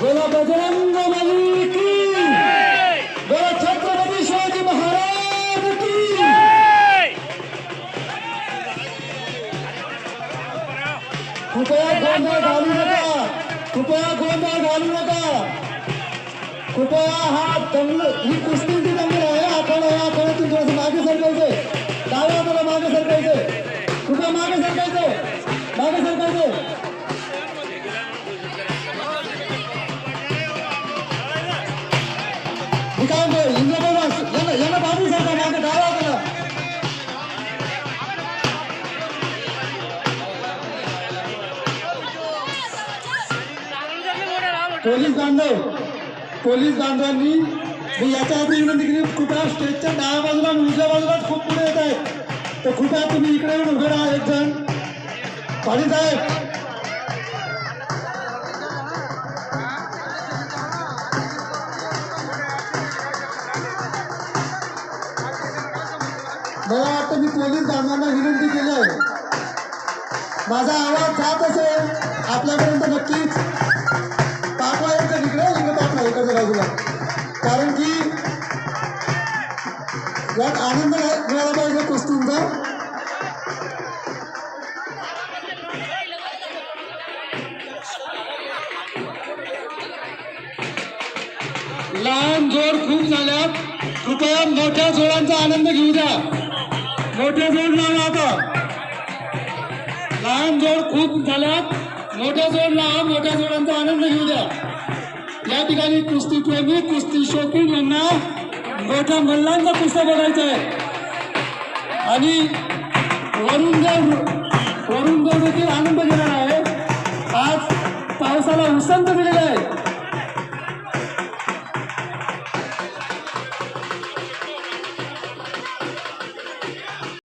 बजरंग बली की। बोला छत्रपती शिवाजी महाराज की। कृपया गोंधळ घालू नका। कृपया गोंधळ घालू नका। कृपया हा दंगल ही कुस्तीची दंगल आहे आपण या आखाड्यातून थोडंसं मागे सरकायचं मी काय म्हणतो इंद्रप्रभास यांना बाजू सरका मागे डाव्या करा पोलीस बांधव पोलीस बांधवांनी मी याच्या आधी विनंती केली कृपया स्टेजच्या डाव्या बाजूला उजव्या बाजूला खूप पुढे येत आहेत तर कृपया तुम्ही इकडे येऊन उभे राहा एक जण पाणी साहेब मला वाटतं मी पोलीस बांधवांना विनंती केली आहे. माझा आवाज जात असेल. आपल्यापर्यंत नक्कीच पाठवा एकदा तिकडे इकडे पाठवा इकडच्या बाजूला. कारण की यात आनंद मिळाला पाहिजे कुस्तींचा. लहान जोड खूप झाल्यात. कृपया मोठ्या जोडांचा आनंद घेऊ द्या. मोठे जोड लावा आता. लहान जोड खूप झाल्यात. मोठ्या जोड लावा मोठ्या जोडांचा आनंद घेऊ द्या. या ठिकाणी कुस्ती प्रेमी कुस्ती शौकीन यांना मोठ्या मल्लांचा कुस्त्या बघायचा आहे. आणि वरुण देव वरुण